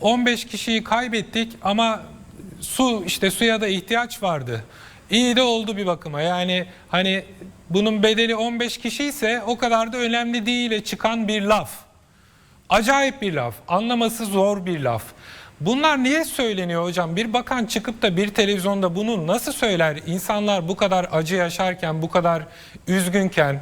15 kişiyi kaybettik ama su işte suya da ihtiyaç vardı. İyi de oldu bir bakıma. Yani hani bunun bedeli 15 kişi ise o kadar da önemli değile çıkan bir laf. Acayip bir laf. Anlaması zor bir laf. Bunlar niye söyleniyor hocam? Bir bakan çıkıp da bir televizyonda bunu nasıl söyler? İnsanlar bu kadar acı yaşarken, bu kadar üzgünken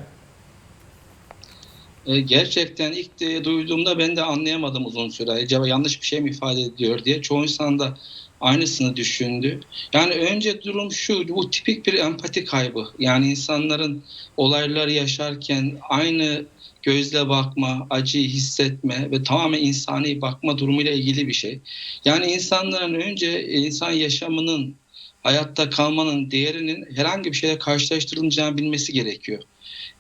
E, gerçekten ilk de duyduğumda ben de anlayamadım uzun süre. Acaba yanlış bir şey mi ifade ediyor diye. Çoğu insan da aynısını düşündü. Yani önce durum şu, bu tipik bir empati kaybı. Yani insanların olayları yaşarken aynı gözle bakma, acıyı hissetme ve tamamen insani bakma durumuyla ilgili bir şey. Yani insanların önce insan yaşamının, hayatta kalmanın değerinin herhangi bir şeyle karşılaştırılmayacağını bilmesi gerekiyor.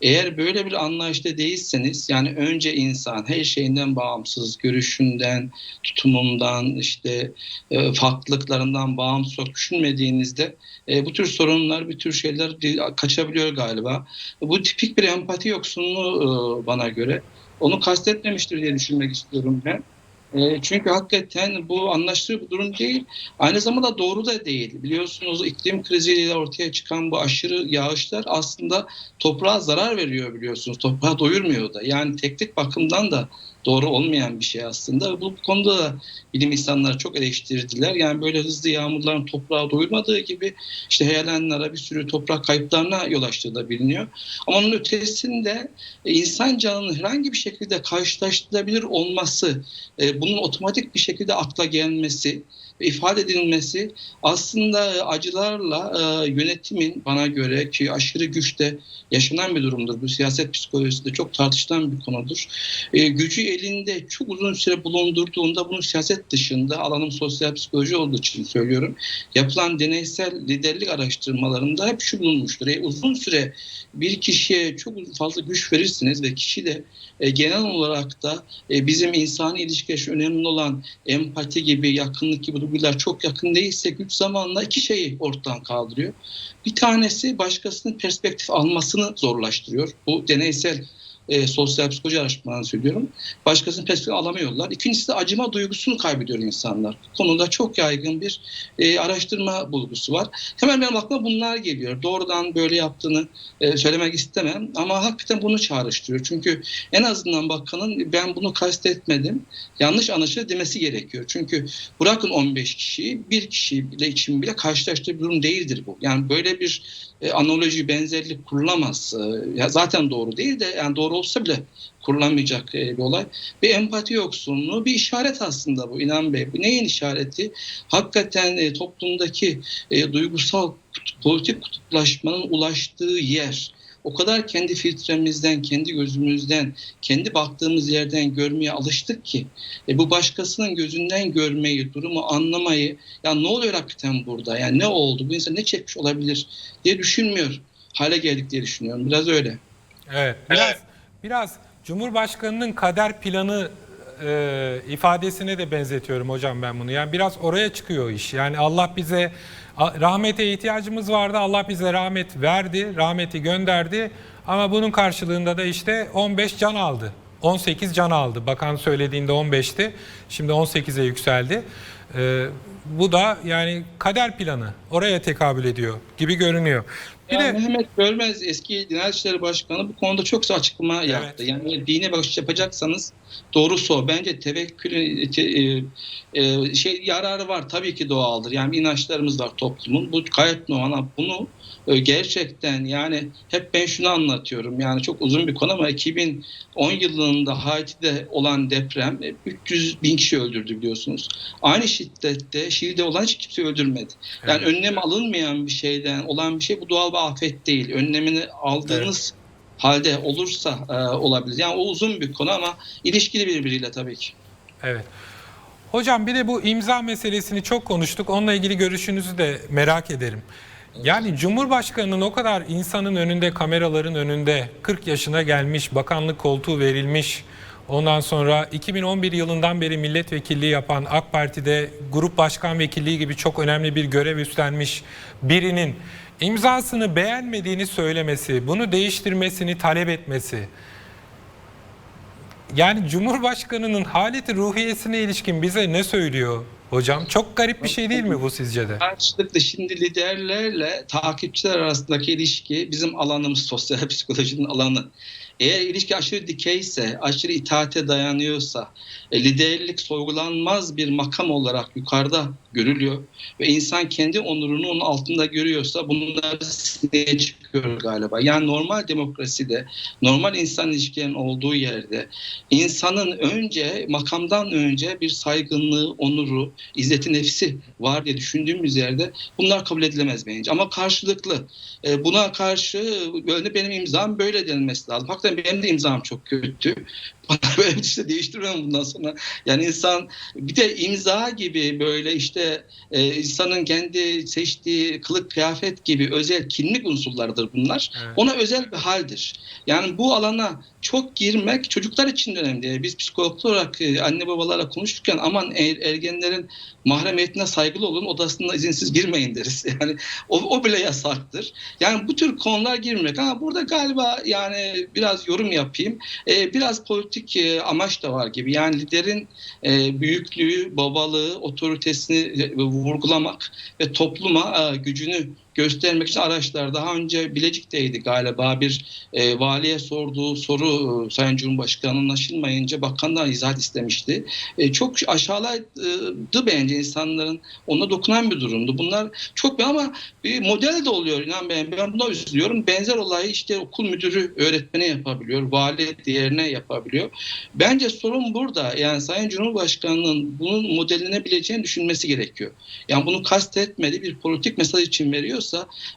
Eğer böyle bir anlayışta değilseniz yani önce insan her şeyinden bağımsız, görüşünden, tutumundan, işte e, farklılıklarından bağımsız düşünmediğinizde e, bu tür sorunlar, bir tür şeyler kaçabiliyor galiba. Bu tipik bir empati yoksunluğu e, bana göre. Onu kastetmemiştir diye düşünmek istiyorum ben. E, çünkü hakikaten bu anlaşılır bir durum değil. Aynı zamanda doğru da değil. Biliyorsunuz iklim kriziyle ortaya çıkan bu aşırı yağışlar aslında toprağa zarar veriyor biliyorsunuz. Toprağı doyurmuyor da. Yani teknik bakımdan da doğru olmayan bir şey aslında. Bu, konuda da bilim insanları çok eleştirdiler. Yani böyle hızlı yağmurların toprağı doyurmadığı gibi işte heyelanlara bir sürü toprak kayıplarına yol açtığı da biliniyor. Ama onun ötesinde e, insan canının herhangi bir şekilde karşılaştırılabilir olması, e, bunun otomatik bir şekilde akla gelmesi ifade edilmesi aslında acılarla e, yönetimin bana göre ki aşırı güçte yaşanan bir durumdur. Bu siyaset psikolojisinde çok tartışılan bir konudur. Gücü elinde çok uzun süre bulundurduğunda bunun siyaset dışında alanım sosyal psikoloji olduğu için söylüyorum. Yapılan deneysel liderlik araştırmalarında hep şu bulunmuştur. E, uzun süre bir kişiye çok fazla güç verirsiniz ve kişi de e, genel olarak da e, bizim insani ilişkiler önemli olan empati gibi, yakınlık gibi duygular çok yakın değilse güç zamanla iki şeyi ortadan kaldırıyor. Bir tanesi başkasının perspektif almasını zorlaştırıyor. Bu deneysel e, sosyal psikoloji araştırmalarını söylüyorum. Başkasının perspektif alamıyorlar. İkincisi de acıma duygusunu kaybediyor insanlar. Konuda çok yaygın bir e, araştırma bulgusu var. Hemen benim aklıma bunlar geliyor. Doğrudan böyle yaptığını e, söylemek istemem ama hakikaten bunu çağrıştırıyor. Çünkü en azından bakanın ben bunu kastetmedim, yanlış anlaşılır demesi gerekiyor. Çünkü bırakın 15 kişiyi bir kişiyle için bile karşılaştığı bir durum değildir bu. Yani böyle bir e, analoji, benzerlik kurulamaz. E, zaten doğru değil de yani doğru olsa bile kurulamayacak e, bir olay. Bir empati yoksunluğu, bir işaret aslında bu İnan Bey. Bu neyin işareti? Hakikaten e, toplumdaki e, duygusal politik kutuplaşmanın ulaştığı yer o kadar kendi filtremizden, kendi gözümüzden, kendi baktığımız yerden görmeye alıştık ki e, bu başkasının gözünden görmeyi, durumu anlamayı, ya ne oluyor hakikaten burada, yani ne oldu, bu insan ne çekmiş olabilir diye düşünmüyor hale geldik diye düşünüyorum. Biraz öyle. Evet. Biraz biraz Cumhurbaşkanının kader planı e, ifadesine de benzetiyorum hocam ben bunu. Yani biraz oraya çıkıyor iş. Yani Allah bize rahmete ihtiyacımız vardı. Allah bize rahmet verdi, rahmeti gönderdi. Ama bunun karşılığında da işte 15 can aldı. 18 can aldı. Bakan söylediğinde 15'ti. Şimdi 18'e yükseldi. E, bu da yani kader planı. Oraya tekabül ediyor gibi görünüyor. Bir Ya de Mehmet Görmez eski Diyanet İşleri Başkanı bu konuda çok açıklama yaptı. Yani dine bakış yapacaksanız doğrusu o. Bence tevekkülün te- e, e, şey yararı var tabii ki doğaldır. Yani inançlarımız var toplumun. Bu gayet normal. Bunu gerçekten yani hep ben şunu anlatıyorum. Yani çok uzun bir konu ama 2010 yılında Haiti'de olan deprem e, 300 bin kişi öldürdü biliyorsunuz. Aynı şiddette Şili'de olan hiç kimse öldürmedi. Yani önlem alınmayan bir şeyden olan bir şey bu doğal bir afet değil. Önlemini aldığınız halde olursa e, olabilir. Yani o uzun bir konu ama ilişkili birbiriyle tabii ki. Evet. Hocam bir de bu imza meselesini çok konuştuk. Onunla ilgili görüşünüzü de merak ederim. Yani Cumhurbaşkanı'nın o kadar insanın önünde, kameraların önünde 40 yaşına gelmiş, bakanlık koltuğu verilmiş. Ondan sonra 2011 yılından beri milletvekilliği yapan AK Parti'de grup başkan vekilliği gibi çok önemli bir görev üstlenmiş birinin imzasını beğenmediğini söylemesi, bunu değiştirmesini talep etmesi yani Cumhurbaşkanı'nın haleti ruhiyesine ilişkin bize ne söylüyor hocam? Çok garip bir şey değil mi bu sizce de? Karşılıklı şimdi liderlerle takipçiler arasındaki ilişki bizim alanımız sosyal psikolojinin alanı. Eğer ilişki aşırı dikeyse, aşırı itaate dayanıyorsa, e, liderlik sorgulanmaz bir makam olarak yukarıda görülüyor ve insan kendi onurunu onun altında görüyorsa bunlar sineye çıkıyor galiba. Yani normal demokraside, normal insan ilişkilerinin olduğu yerde insanın önce makamdan önce bir saygınlığı, onuru, izzeti nefsi var diye düşündüğümüz yerde bunlar kabul edilemez bence. Ama karşılıklı e, buna karşı böyle benim imzam böyle denilmesi lazım. Hakikaten benim de imzam çok kötü. Bana böyle işte değiştirmem bundan sonra. Yani insan bir de imza gibi böyle işte e, insanın kendi seçtiği kılık kıyafet gibi özel kimlik unsurlarıdır bunlar. Evet. Ona özel bir haldir. Yani bu alana çok girmek çocuklar için önemli. Biz psikologlar olarak e, anne babalarla konuşurken aman er- ergenlerin mahremiyetine saygılı olun odasına izinsiz girmeyin deriz. Yani o, o bile yasaktır. Yani bu tür konular girmek ama burada galiba yani biraz yorum yapayım. Ee, biraz politik e, amaç da var gibi. Yani liderin e, büyüklüğü, babalığı, otoritesini e, vurgulamak ve topluma e, gücünü göstermek için araçlar. Daha önce Bilecik'teydi galiba bir e, valiye sorduğu soru e, Sayın Cumhurbaşkanı anlaşılmayınca bakandan izahat istemişti. E, çok aşağıladı bence insanların ona dokunan bir durumdu. Bunlar çok ama bir model de oluyor inan ben. Ben buna üzülüyorum. Benzer olayı işte okul müdürü öğretmene yapabiliyor. Vali diğerine yapabiliyor. Bence sorun burada. Yani Sayın Cumhurbaşkanı'nın bunun modellenebileceğini düşünmesi gerekiyor. Yani bunu kastetmedi bir politik mesaj için veriyorsa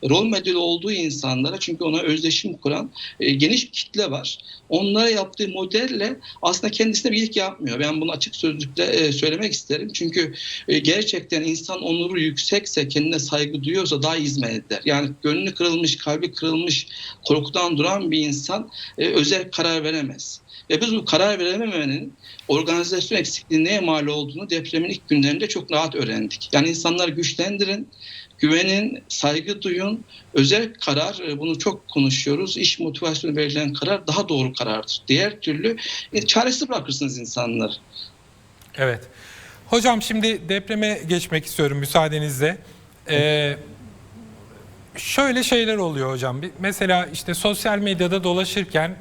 rol modeli olduğu insanlara çünkü ona özdeşim kuran e, geniş bir kitle var. Onlara yaptığı modelle aslında kendisine bir iyilik yapmıyor. Ben bunu açık sözlükle e, söylemek isterim. Çünkü e, gerçekten insan onuru yüksekse, kendine saygı duyuyorsa daha hizmet eder. Yani gönlü kırılmış, kalbi kırılmış, korkudan duran bir insan e, özel karar veremez. Ve biz bu karar verememenin organizasyon eksikliği neye mal olduğunu depremin ilk günlerinde çok rahat öğrendik. Yani insanları güçlendirin, güvenin, saygı duyun. Özel karar, e, bunu çok konuşuyoruz. İş motivasyonu verilen karar daha doğru karardır. Diğer türlü e, çaresiz bırakırsınız insanları. Evet. Hocam şimdi depreme geçmek istiyorum müsaadenizle. Ee, şöyle şeyler oluyor hocam. Mesela işte sosyal medyada dolaşırken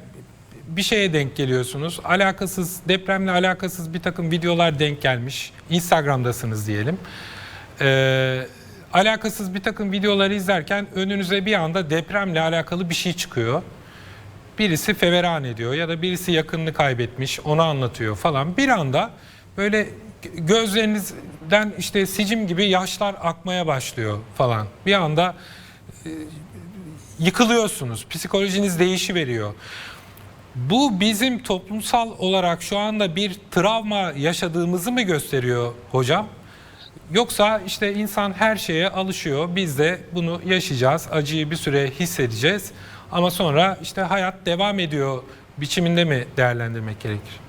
bir şeye denk geliyorsunuz. Alakasız, depremle alakasız bir takım videolar denk gelmiş. Instagram'dasınız diyelim. Ee, alakasız bir takım videoları izlerken önünüze bir anda depremle alakalı bir şey çıkıyor. Birisi feveran ediyor ya da birisi yakınını kaybetmiş onu anlatıyor falan. Bir anda böyle gözlerinizden işte sicim gibi yaşlar akmaya başlıyor falan. Bir anda e, yıkılıyorsunuz. Psikolojiniz değişi veriyor. Bu bizim toplumsal olarak şu anda bir travma yaşadığımızı mı gösteriyor hocam? Yoksa işte insan her şeye alışıyor. Biz de bunu yaşayacağız. Acıyı bir süre hissedeceğiz. Ama sonra işte hayat devam ediyor biçiminde mi değerlendirmek gerekir?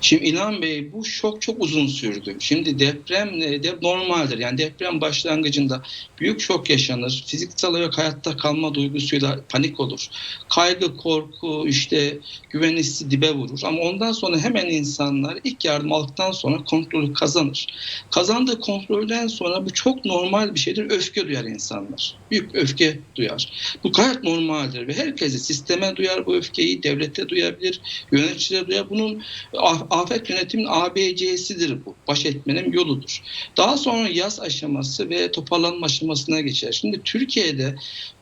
Şimdi İlhan Bey bu şok çok uzun sürdü. Şimdi deprem de normaldir. Yani deprem başlangıcında büyük şok yaşanır. Fiziksel olarak hayatta kalma duygusuyla panik olur. Kaygı, korku, işte güven hissi dibe vurur. Ama ondan sonra hemen insanlar ilk yardım aldıktan sonra kontrolü kazanır. Kazandığı kontrolden sonra bu çok normal bir şeydir. Öfke duyar insanlar. Büyük öfke duyar. Bu gayet normaldir ve herkese sisteme duyar bu öfkeyi, devlete duyabilir, yöneticilere duyar. Bunun af- afet yönetimin ABC'sidir bu. Baş etmenin yoludur. Daha sonra yaz aşaması ve toparlanma aşamasına geçer. Şimdi Türkiye'de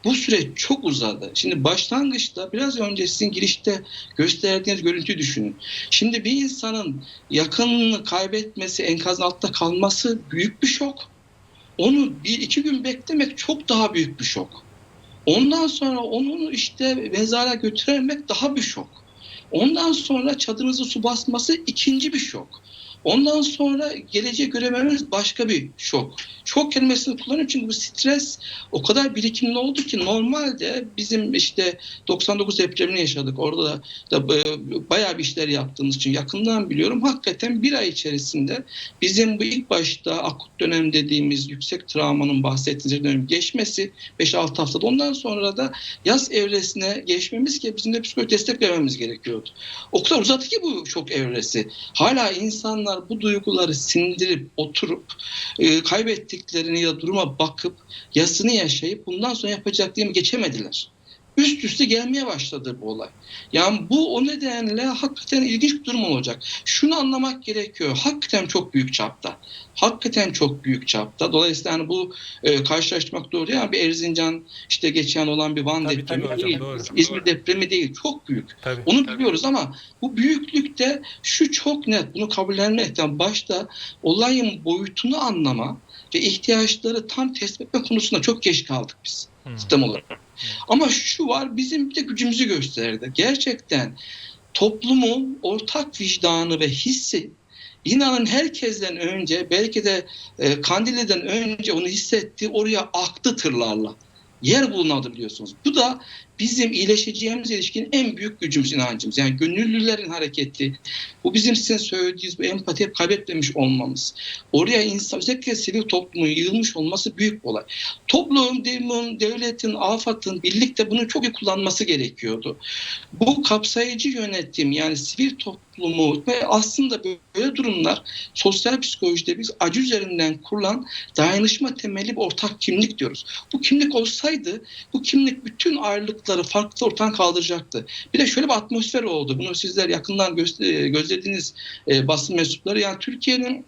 bu süreç çok uzadı. Şimdi başlangıçta biraz önce sizin girişte gösterdiğiniz görüntüyü düşünün. Şimdi bir insanın yakınını kaybetmesi, enkazın altta kalması büyük bir şok. Onu bir iki gün beklemek çok daha büyük bir şok. Ondan sonra onu işte mezara götüremek daha bir şok. Ondan sonra çadırınızı su basması ikinci bir şok. Ondan sonra geleceği görememiz başka bir şok. Şok kelimesini kullanıyorum çünkü bu stres o kadar birikimli oldu ki normalde bizim işte 99 depremini yaşadık. Orada da, da e, bayağı bir işler yaptığımız için yakından biliyorum. Hakikaten bir ay içerisinde bizim bu ilk başta akut dönem dediğimiz yüksek travmanın bahsettiğiniz dönem geçmesi 5-6 haftada ondan sonra da yaz evresine geçmemiz ki bizim de psikolojik destek vermemiz gerekiyordu. O kadar uzattı ki bu şok evresi. Hala insanlar bu duyguları sindirip oturup e, kaybettiklerini ya duruma bakıp yasını yaşayıp bundan sonra yapacaklarını geçemediler. Üst üste gelmeye başladı bu olay. Yani bu o nedenle hakikaten ilginç bir durum olacak. Şunu anlamak gerekiyor. Hakikaten çok büyük çapta. Hakikaten çok büyük çapta. Dolayısıyla hani bu e, karşılaştırmak doğru. Yani bir Erzincan işte geçen olan bir Van Tabii, depremi tabii hocam, değil. doğru. İzmir depremi değil. Çok büyük. Tabii. Onu biliyoruz ama bu büyüklükte şu çok net bunu kabullenmekten başta olayın boyutunu anlama ve ihtiyaçları tam tespit etme konusunda çok geç kaldık biz Hmm. sistem olarak. Ama şu var bizim bir de gücümüzü gösterdi. Gerçekten toplumun ortak vicdanı ve hissi inanın herkesten önce belki de e, Kandili'den önce onu hissetti oraya aktı tırlarla. Yer bulunadı biliyorsunuz. Bu da bizim iyileşeceğimiz ilişkinin en büyük gücümüz inancımız. Yani gönüllülerin hareketi, bu bizim sizin söylediğiniz bu empati hep kaybetmemiş olmamız. Oraya insan, özellikle sivil toplumun yığılmış olması büyük bir olay. Toplum, demin, devletin, AFAD'ın birlikte bunu çok iyi kullanması gerekiyordu. Bu kapsayıcı yönetim yani sivil toplumu ve aslında böyle durumlar sosyal psikolojide biz acı üzerinden kurulan dayanışma temelli bir ortak kimlik diyoruz. Bu kimlik olsaydı bu kimlik bütün ayrılıkları farklı ortadan kaldıracaktı. Bir de şöyle bir atmosfer oldu. Bunu sizler yakından göster- gözlediğiniz e, basın mensupları yani Türkiye'nin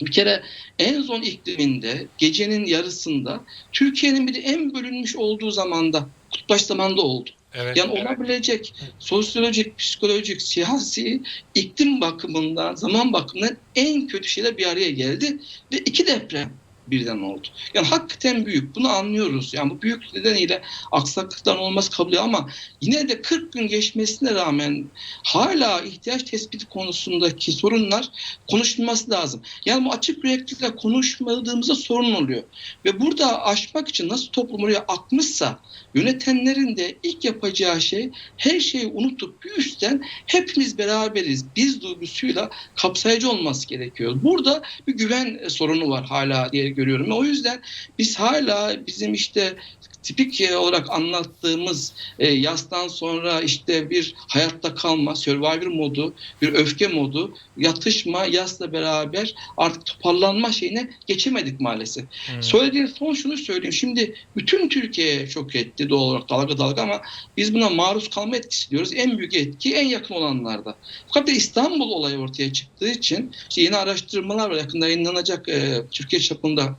bir kere en son ikliminde gecenin yarısında Türkiye'nin bir de en bölünmüş olduğu zamanda kutbaş zamanda oldu. Evet. Yani olabilecek sosyolojik, psikolojik, siyasi iklim bakımından, zaman bakımından en kötü şeyler bir araya geldi ve iki deprem birden oldu. Yani hakikaten büyük. Bunu anlıyoruz. Yani bu büyük nedeniyle aksaklıkların olması kabul ama yine de 40 gün geçmesine rağmen hala ihtiyaç tespiti konusundaki sorunlar konuşulması lazım. Yani bu açık yüreklilikle konuşmadığımızda sorun oluyor. Ve burada aşmak için nasıl toplum oraya akmışsa yönetenlerin de ilk yapacağı şey her şeyi unutup bir üstten hepimiz beraberiz. Biz duygusuyla kapsayıcı olması gerekiyor. Burada bir güven sorunu var hala diye görüyorum. O yüzden biz hala bizim işte tipik olarak anlattığımız e, yastan sonra işte bir hayatta kalma, survivor modu, bir öfke modu, yatışma, yasla beraber artık toparlanma şeyine geçemedik maalesef. Hmm. Söylediğim son şunu söyleyeyim. Şimdi bütün Türkiye çok etti doğal olarak dalga dalga ama biz buna maruz kalma etkisi diyoruz. En büyük etki en yakın olanlarda. Fakat de İstanbul olayı ortaya çıktığı için işte yeni araştırmalar var. Yakında yayınlanacak e, Türkiye çapında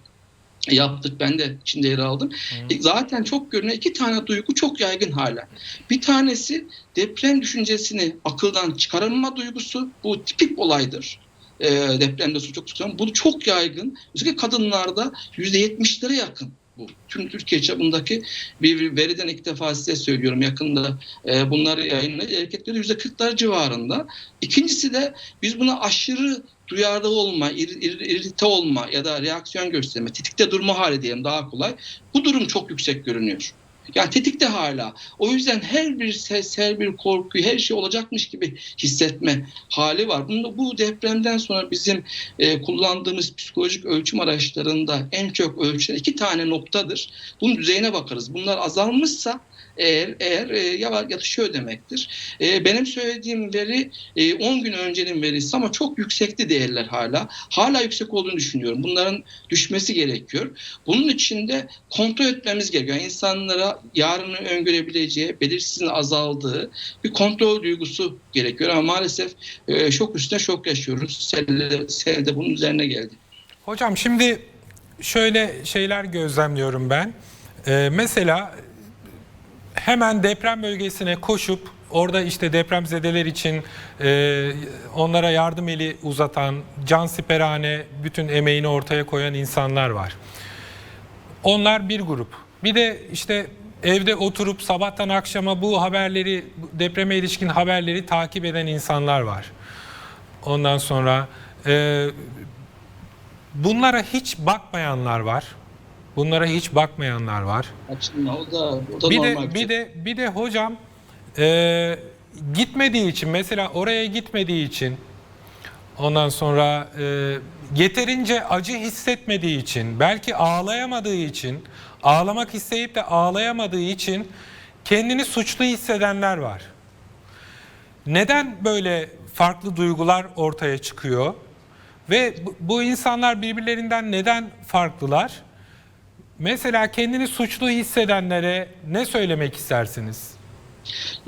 yaptık. Ben de içinde yer aldım. Hmm. Zaten çok görünen iki tane duygu çok yaygın hala. Bir tanesi deprem düşüncesini akıldan çıkarılma duygusu. Bu tipik olaydır. E, depremde su çok tutulan. Bu çok yaygın. Özellikle kadınlarda %70'lere yakın. Bu tüm Türkiye çapındaki bir veriden ilk defa size söylüyorum yakında e, bunları yayınlayacak erkeklerde %40'lar civarında. İkincisi de biz buna aşırı duyarlı olma, ir, ir- irite olma ya da reaksiyon gösterme, tetikte durma hali diyelim daha kolay. Bu durum çok yüksek görünüyor. Yani tetikte hala. O yüzden her bir ses, her bir korku, her şey olacakmış gibi hissetme hali var. Bunu, bu depremden sonra bizim e, kullandığımız psikolojik ölçüm araçlarında en çok ölçülen iki tane noktadır. Bunun düzeyine bakarız. Bunlar azalmışsa eğer eğer e, yatışıyor demektir. E, benim söylediğim veri e, 10 gün öncenin verisi ama çok yüksekti değerler hala. Hala yüksek olduğunu düşünüyorum. Bunların düşmesi gerekiyor. Bunun için de kontrol etmemiz gerekiyor. Yani insanlara yarını öngörebileceği, belirsizliğin azaldığı bir kontrol duygusu gerekiyor. Ama maalesef e, şok üstüne şok yaşıyoruz. Selde, selde bunun üzerine geldi. Hocam şimdi şöyle şeyler gözlemliyorum ben. Ee, mesela hemen deprem bölgesine koşup orada işte depremzedeler için e, onlara yardım eli uzatan, cansiperane bütün emeğini ortaya koyan insanlar var. Onlar bir grup. Bir de işte evde oturup sabahtan akşama bu haberleri, depreme ilişkin haberleri takip eden insanlar var. Ondan sonra Ee, bunlara hiç bakmayanlar var. Bunlara hiç bakmayanlar var. Açılma o da o da Bir de bir de bir de hocam e, gitmediği için mesela oraya gitmediği için ondan sonra e, yeterince acı hissetmediği için belki ağlayamadığı için ağlamak isteyip de ağlayamadığı için kendini suçlu hissedenler var. Neden böyle farklı duygular ortaya çıkıyor? Ve bu insanlar birbirlerinden neden farklılar? Mesela kendini suçlu hissedenlere ne söylemek istersiniz?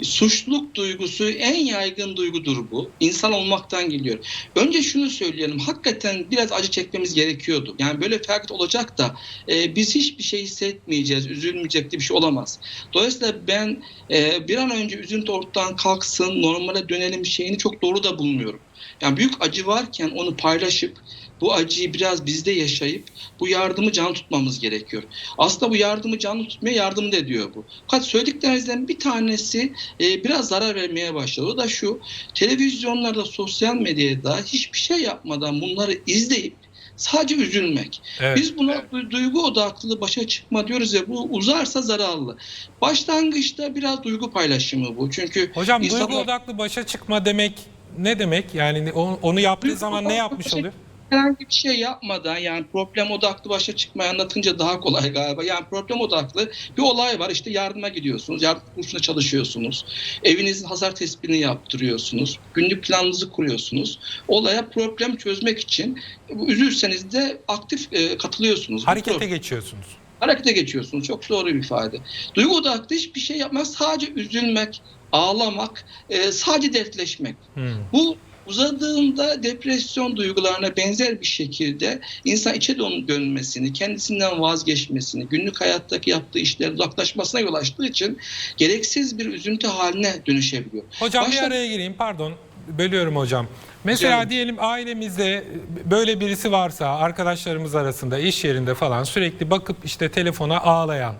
Suçluluk duygusu en yaygın duygudur bu. İnsan olmaktan geliyor. Önce şunu söyleyelim. Hakikaten biraz acı çekmemiz gerekiyordu. Yani böyle felaket olacak da e, biz hiçbir şey hissetmeyeceğiz, üzülmeyecek diye bir şey olamaz. Dolayısıyla ben e, bir an önce üzüntü ortadan kalksın, normale dönelim şeyini çok doğru da bulmuyorum. Yani büyük acı varken onu paylaşıp bu acıyı biraz bizde yaşayıp bu yardımı can tutmamız gerekiyor. Aslında bu yardımı canlı tutmaya yardım da ediyor bu. Fakat söylediklerinizden bir tanesi e, biraz zarar vermeye başladı. O da şu, televizyonlarda, sosyal medyada hiçbir şey yapmadan bunları izleyip sadece üzülmek. Evet. Biz buna du- duygu odaklı başa çıkma diyoruz ya bu uzarsa zararlı. Başlangıçta biraz duygu paylaşımı bu. Çünkü Hocam duygu insanlar- odaklı başa çıkma demek ne demek? Yani onu, onu yaptığı zaman ne yapmış oluyor? herhangi bir şey yapmadan yani problem odaklı başa çıkmayı anlatınca daha kolay galiba. Yani problem odaklı bir olay var işte yardıma gidiyorsunuz, yardım kursuna çalışıyorsunuz, evinizin hasar tespitini yaptırıyorsunuz, günlük planınızı kuruyorsunuz. Olaya problem çözmek için üzülseniz de aktif e, katılıyorsunuz. Harekete problem- geçiyorsunuz. harekete geçiyorsunuz. Çok doğru bir ifade. Duygu odaklı hiçbir şey yapmak, sadece üzülmek, ağlamak, e, sadece dertleşmek. Hmm. Bu uzadığında depresyon duygularına benzer bir şekilde insan içe dön- dönmesini, kendisinden vazgeçmesini, günlük hayattaki yaptığı işlerin uzaklaşmasına yol açtığı için gereksiz bir üzüntü haline dönüşebiliyor. Hocam bir Başta- araya gireyim pardon bölüyorum hocam. Mesela Canım. diyelim ailemizde böyle birisi varsa arkadaşlarımız arasında iş yerinde falan sürekli bakıp işte telefona ağlayan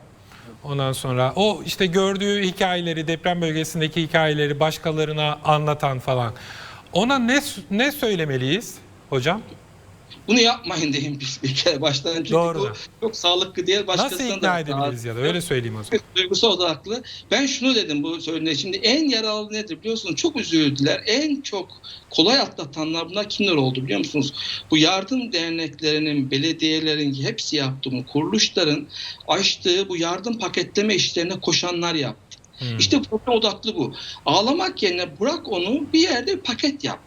ondan sonra o işte gördüğü hikayeleri deprem bölgesindeki hikayeleri başkalarına anlatan falan ona ne ne söylemeliyiz hocam? Bunu yapmayın diyeyim biz bir kere baştan çünkü Doğru bu çok sağlıklı. Nasıl Başkasına ikna da edebiliriz ya da öyle söyleyeyim o zaman. duygusu odaklı. Ben şunu dedim bu söylediğinde. Şimdi en yaralı nedir biliyorsunuz? Çok üzüldüler. En çok kolay atlatanlar bunlar kimler oldu biliyor musunuz? Bu yardım derneklerinin, belediyelerin hepsi yaptığı, bu kuruluşların açtığı bu yardım paketleme işlerine koşanlar yaptı. Hmm. İşte problem odaklı bu. Ağlamak yerine bırak onu bir yerde paket yap.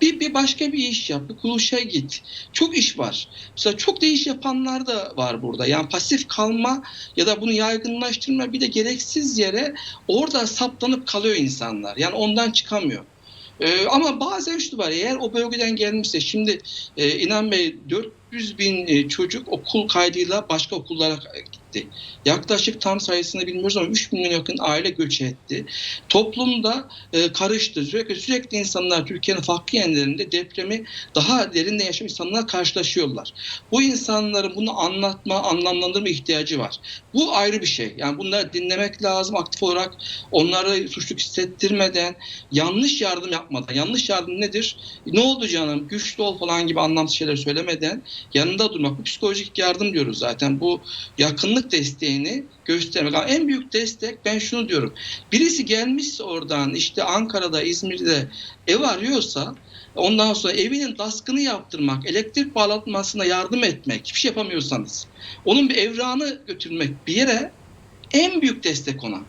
Bir, bir başka bir iş yap, bir kuruluşa git. Çok iş var. Mesela çok da iş yapanlar da var burada. Yani pasif kalma ya da bunu yaygınlaştırma bir de gereksiz yere orada saplanıp kalıyor insanlar. Yani ondan çıkamıyor. Ee, ama bazen şu var eğer o bölgeden gelmişse şimdi e, İnan Bey 400 bin e, çocuk okul kaydıyla başka okullara gitti. Yaklaşık tam sayısını bilmiyoruz ama 3 milyon yakın aile göç etti. Toplumda e, karıştı. Sürekli sürekli insanlar Türkiye'nin farklı yerlerinde depremi daha derinde yaşayan insanlar karşılaşıyorlar. Bu insanların bunu anlatma, anlamlandırma ihtiyacı var. Bu ayrı bir şey. Yani bunları dinlemek lazım aktif olarak. Onları suçluluk hissettirmeden, yanlış yardım yapmadan. Yanlış yardım nedir? Ne oldu canım? Güçlü ol falan gibi anlamsız şeyler söylemeden yanında durmak. Bu psikolojik yardım diyoruz zaten. Bu yakınlık desteğini göstermek. Ama en büyük destek ben şunu diyorum. Birisi gelmişse oradan işte Ankara'da, İzmir'de ev arıyorsa ondan sonra evinin daskını yaptırmak, elektrik bağlatmasına yardım etmek, hiçbir şey yapamıyorsanız onun bir evrağını götürmek bir yere en büyük destek ona.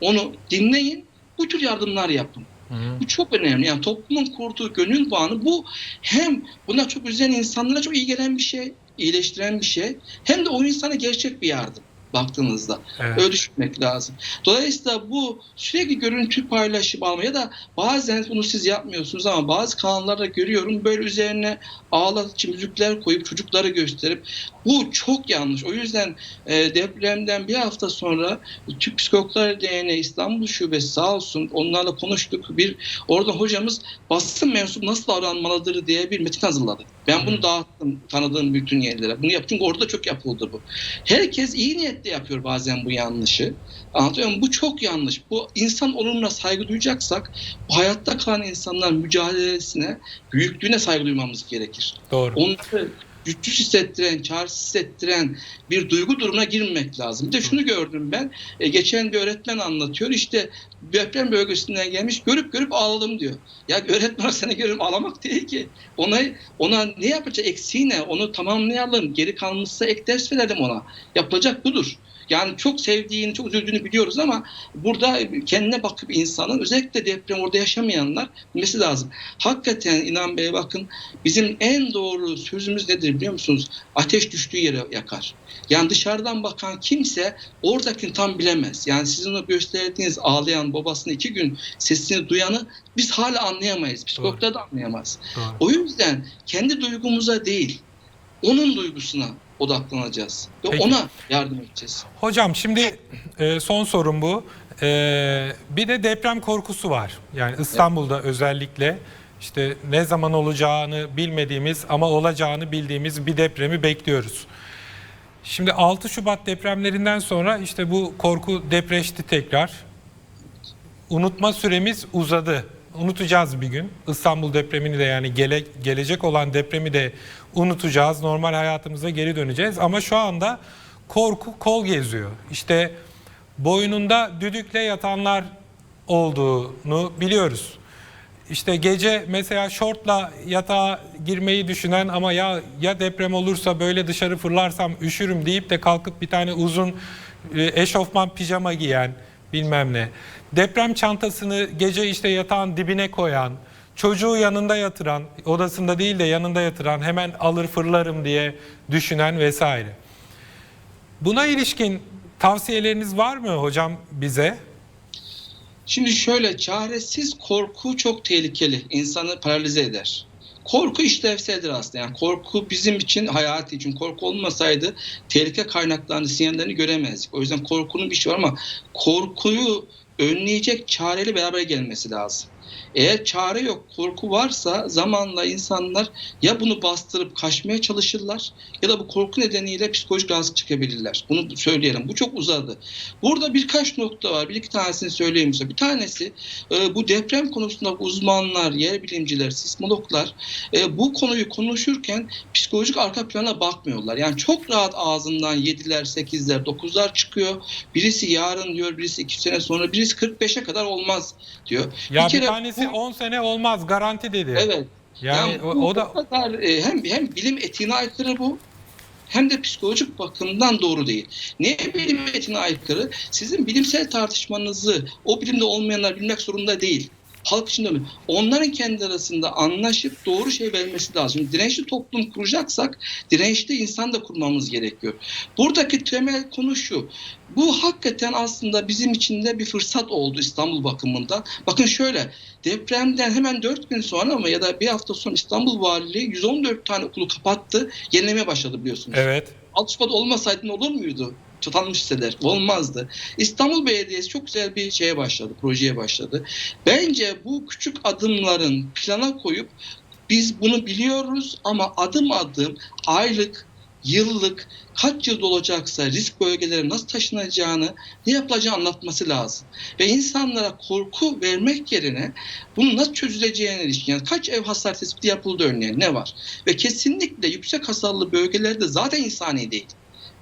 Onu dinleyin, bu tür yardımlar yapın. Hı. Bu çok önemli. Yani toplumun kurduğu gönül bağını bu hem buna çok üzen insanlara çok iyi gelen bir şey, iyileştiren bir şey hem de o insana gerçek bir yardım baktığınızda. Evet. Öyle düşünmek lazım. Dolayısıyla bu sürekli görüntü paylaşım alma ya da bazen bunu siz yapmıyorsunuz ama bazı kanallarda görüyorum böyle üzerine ağlatıcı müzikler koyup çocukları gösterip Bu çok yanlış. O yüzden e, depremden bir hafta sonra Türk Psikologlar Derneği İstanbul Şubesi sağ olsun onlarla konuştuk. Bir orada hocamız basın mensubu nasıl davranmalıdır diye bir metin hazırladı. Ben bunu dağıttım tanıdığım bütün yerlere. Bunu yaptım. Orada çok yapıldı bu. Herkes iyi niyetle yapıyor bazen bu yanlışı. Anlatıyor muyum? Bu çok yanlış. Bu insan onuruna saygı duyacaksak bu hayatta kalan insanların mücadelesine, büyüklüğüne saygı duymamız gerekir. Doğru. Onları güçsüz hissettiren, çaresiz hissettiren bir duygu durumuna girmemek lazım. Bir de şunu gördüm ben. e, geçen bir öğretmen anlatıyor. İşte deprem bölgesinden gelmiş görüp görüp ağladım diyor. Ya öğretmen seni görüp ağlamak değil ki. Ona ona ne yapacak eksiği ne? Onu tamamlayalım. Geri kalmışsa ek ders verelim ona. Yapılacak budur. Yani çok sevdiğini, çok üzüldüğünü biliyoruz ama burada kendine bakıp insanın özellikle deprem orada yaşamayanlar bilmesi lazım. Hakikaten İnan Bey bakın bizim en doğru sözümüz nedir biliyor musunuz? Ateş düştüğü yere yakar. Yani dışarıdan bakan kimse oradakini tam bilemez. Yani sizin o gösterdiğiniz ağlayan babasını iki gün sesini duyanı biz hala anlayamayız. Psikologlar da anlayamaz. Doğru. O yüzden kendi duygumuza değil, onun duygusuna odaklanacağız. Ve Peki. ona yardım edeceğiz. Hocam şimdi e, son sorum bu. E, bir de deprem korkusu var. Yani İstanbul'da özellikle işte ne zaman olacağını bilmediğimiz ama olacağını bildiğimiz bir depremi bekliyoruz. Şimdi 6 Şubat depremlerinden sonra işte bu korku depreşti tekrar. Unutma süremiz uzadı. Unutacağız bir gün. İstanbul depremini de yani gele, gelecek olan depremi de unutacağız. Normal hayatımıza geri döneceğiz. Ama şu anda korku kol geziyor. İşte boynunda düdükle yatanlar olduğunu biliyoruz. İşte gece mesela şortla yatağa girmeyi düşünen ama ya ya deprem olursa böyle dışarı fırlarsam üşürüm deyip de kalkıp bir tane uzun e, eşofman pijama giyen bilmem ne. Deprem çantasını gece işte yatağın dibine koyan, çocuğu yanında yatıran, odasında değil de yanında yatıran hemen alır fırlarım diye düşünen vesaire. Buna ilişkin tavsiyeleriniz var mı hocam bize? Şimdi şöyle çaresiz korku çok tehlikeli. İnsanı paralize eder. Korku işlevseldir aslında. Yani korku bizim için hayati için korku olmasaydı tehlike kaynaklarını, sinyallerini göremezdik. O yüzden korkunun bir şey var ama korkuyu önleyecek çareli beraber gelmesi lazım. Eğer çare yok, korku varsa zamanla insanlar ya bunu bastırıp kaçmaya çalışırlar ya da bu korku nedeniyle psikolojik rahatsızlık çıkabilirler. Bunu söyleyelim. Bu çok uzadı. Burada birkaç nokta var. Bir iki tanesini söyleyeyim size. Bir tanesi e, bu deprem konusunda uzmanlar, yer bilimciler, sismologlar e, bu konuyu konuşurken psikolojik arka plana bakmıyorlar. Yani çok rahat ağzından 7'ler, 8'ler, 9'lar çıkıyor. Birisi yarın diyor, birisi 2 sene sonra, birisi 45'e kadar olmaz diyor. Ya bir, kere tanesi bu- 10 sene olmaz garanti dedi. Evet. Yani, Yani, o, o da kadar e, hem hem bilim etiğine aykırı bu hem de psikolojik bakımdan doğru değil. Niye bilim etiğine aykırı? Sizin bilimsel tartışmanızı o bilimde olmayanlar bilmek zorunda değil. Halk içinde mi? Onların kendi arasında anlaşıp doğru şey vermesi lazım. Şimdi dirençli toplum kuracaksak dirençli insan da kurmamız gerekiyor. Buradaki temel konu şu. Bu hakikaten aslında bizim için de bir fırsat oldu İstanbul bakımından. Bakın şöyle depremden hemen 4 gün sonra ama ya da bir hafta sonra İstanbul Valiliği 114 tane okulu kapattı. Yenilemeye başladı biliyorsunuz. evet. Alt Şubat olmasaydı ne olur muydu? Çatanmış hisseler. Olmazdı. İstanbul Belediyesi çok güzel bir şeye başladı, projeye başladı. Bence bu küçük adımların plana koyup biz bunu biliyoruz ama adım adım aylık, yıllık kaç yılda olacaksa risk bölgeleri nasıl taşınacağını, ne yapılacağını anlatması lazım. Ve insanlara korku vermek yerine bunun nasıl çözüleceğine ilişkin yani kaç ev hasar tespiti yapıldı örneğin ne var? Ve kesinlikle yüksek hasarlı bölgelerde zaten insani değil.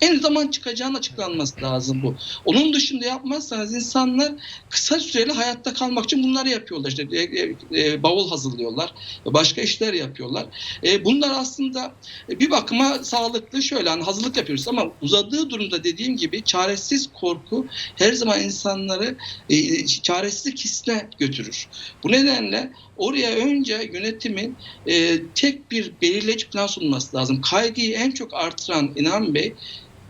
En zaman çıkacağının açıklanması lazım bu. Onun dışında yapmazsanız insanlar kısa süreli hayatta kalmak için bunları yapıyorlar. İşte e, e, e, bavul hazırlıyorlar, başka işler yapıyorlar. E, bunlar aslında bir bakıma sağlıklı şöyle hani hazırlık yapıyoruz ama uzadığı durumda dediğim gibi çaresiz korku her zaman insanları e, çaresizlik hissine götürür. Bu nedenle oraya önce yönetimin e, tek bir belirleyici plan sunması lazım. Kaygıyı en çok artıran İnan Bey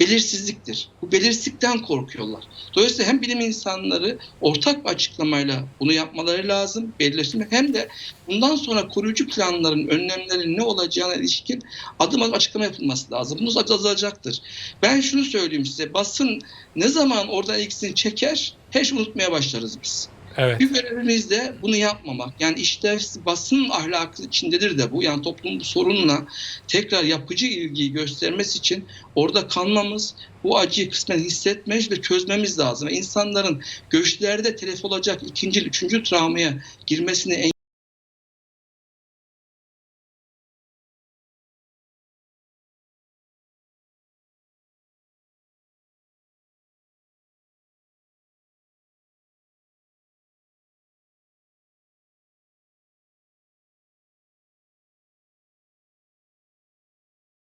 belirsizliktir. Bu belirsizlikten korkuyorlar. Dolayısıyla hem bilim insanları ortak bir açıklamayla bunu yapmaları lazım, belirleştirme hem de bundan sonra koruyucu planların, önlemlerin ne olacağına ilişkin adım adım açıklama yapılması lazım. Bunu azalacaktır. Ben şunu söyleyeyim size, basın ne zaman oradan ilgisini çeker, şeyi unutmaya başlarız biz. Evet. Bir görevimiz de bunu yapmamak. Yani işte basın ahlakı içindedir de bu. Yani toplumun bu sorunla tekrar yapıcı ilgiyi göstermesi için orada kalmamız, bu acıyı kısmen hissetmemiz ve çözmemiz lazım. Ve insanların göçlerde telef olacak ikinci, üçüncü travmaya girmesini